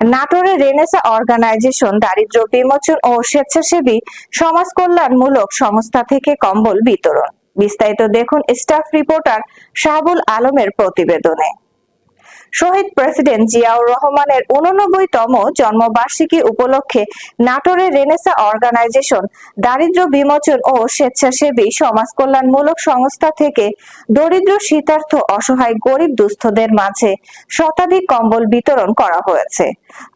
নাটোরে Renaissance organisation দারিদ্র বিমোচন ও স্বেচ্ছাসেবী সমাজ কল্যাণমূলক সংস্থা থেকে কম্বল বিতরণ। বিস্তারিত দেখুন স্টাফ রিপোর্টার শাহাবুল আলমের প্রতিবেদনে। শহীদ প্রেসিডেন্ট জিয়াউর রহমানের উননব্বইতম জন্মবার্ষিকী উপলক্ষে নাটোরের রেনেসা অর্গানাইজেশন, দারিদ্র বিমোচন ও স্বেচ্ছাসেবী সমাজ কল্যাণমূলক সংস্থা থেকে দরিদ্র শীতার্থ অসহায় গরিব দুস্থদের মাঝে শতাধিক কম্বল বিতরণ করা হয়েছে।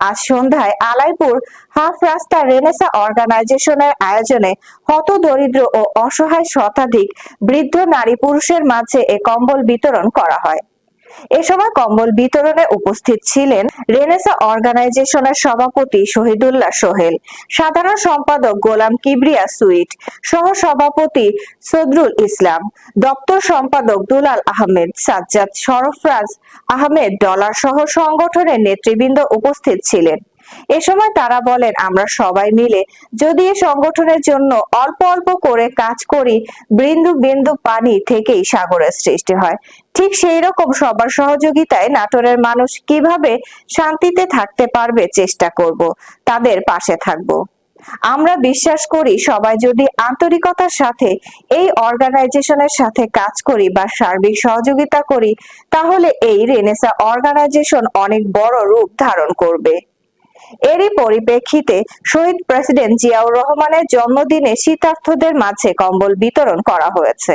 আজ সন্ধ্যায় আলাইপুর হাফ রাস্তা রেনেসা অর্গানাইজেশনের আয়োজনে হত দরিদ্র ও অসহায় শতাধিক বৃদ্ধ নারী পুরুষের মাঝে এ কম্বল বিতরণ করা হয়। এ সময় কম্বল বিতরণে উপস্থিত ছিলেন রেনেসা অর্গানাইজেশনের সভাপতি শহীদুল্লাহ সোহেল, সাধারণ সম্পাদক গোলাম কিবরিয়া সুইট সহ সভাপতি সদরুল ইসলাম, দপ্তর সম্পাদক দুলাল আহমেদ, সাজ্জাদ সরফরাজ আহমেদ ডলার সহ সংগঠনের নেতৃবৃন্দ উপস্থিত ছিলেন। এ সময় তারা বলেন, আমরা সবাই মিলে যদি এই সংগঠনের জন্য অল্প অল্প করে কাজ করি, বিন্দু বিন্দু পানি থেকেই সাগরের সৃষ্টি হয়। ঠিক সেই রকম সবার সহযোগিতায় নাটোরের মানুষ কীভাবে শান্তিতে থাকতে পারবে চেষ্টা করব, তাদের পাশে থাকব। আমরা বিশ্বাস করি সবাই যদি আন্তরিকতার সাথে, এই অর্গানাইজেশনের সাথে কাজ করি বা সার্বিক সহযোগিতা করি, তাহলে এই রেনেসা অর্গানাইজেশন অনেক বড় রূপ ধারণ করবে। এরই পরিপ্রেক্ষিতে শহীদ প্রেসিডেন্ট জিয়াউর রহমানের জন্মদিনে শীতার্থদের মাঝে কম্বল বিতরণ করা হয়েছে।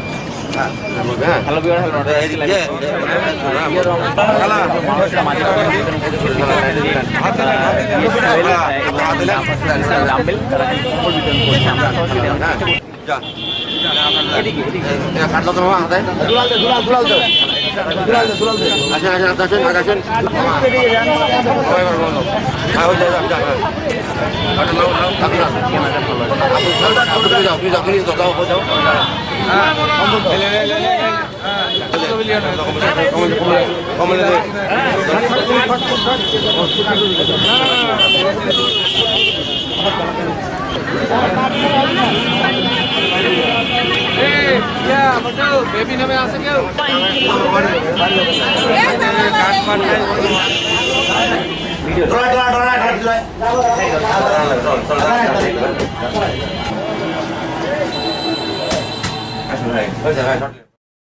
কাটলো তো মামা হাতে দুলাল দুলাল দুলাল আসেন আসেন আসেন আসেন মামা সবাই এবার বলো হ্যাঁ হয়ে যাবে যা হ্যাঁ কাটো নাও নাও কাটো না আপনি আপনি যাও আপনি যাও দাও যাও বেবি নামে আছে কেউ ডরা ডরা ডরা হাত 对，可以再。